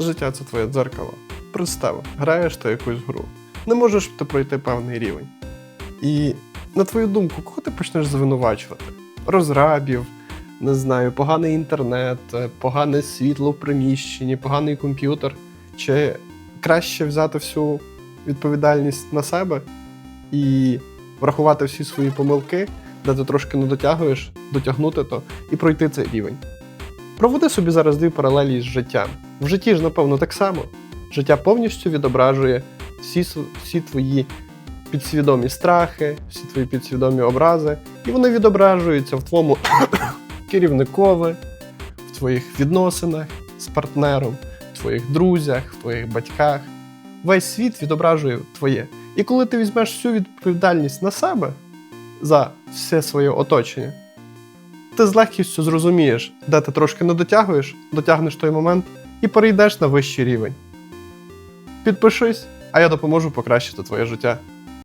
Життя це твоє дзеркало. Представ, граєш ти якусь гру. Не можеш ти пройти певний рівень. І на твою думку, кого ти почнеш звинувачувати? Розрабів, не знаю, поганий інтернет, е, погане світло в приміщенні, поганий комп'ютер. Чи краще взяти всю відповідальність на себе і врахувати всі свої помилки, де ти трошки не дотягуєш, дотягнути то і пройти цей рівень. Проведи собі зараз дві паралелі з життям. В житті ж, напевно, так само. Життя повністю відображує всі, всі твої підсвідомі страхи, всі твої підсвідомі образи, і вони відображуються в твоєму керівникові, в твоїх відносинах з партнером, в твоїх друзях, в твоїх батьках. Весь світ відображує твоє. І коли ти візьмеш всю відповідальність на себе за все своє оточення, ти з легкістю зрозумієш, де ти трошки не дотягуєш, дотягнеш той момент і перейдеш на вищий рівень. Підпишись, а я допоможу покращити твоє життя.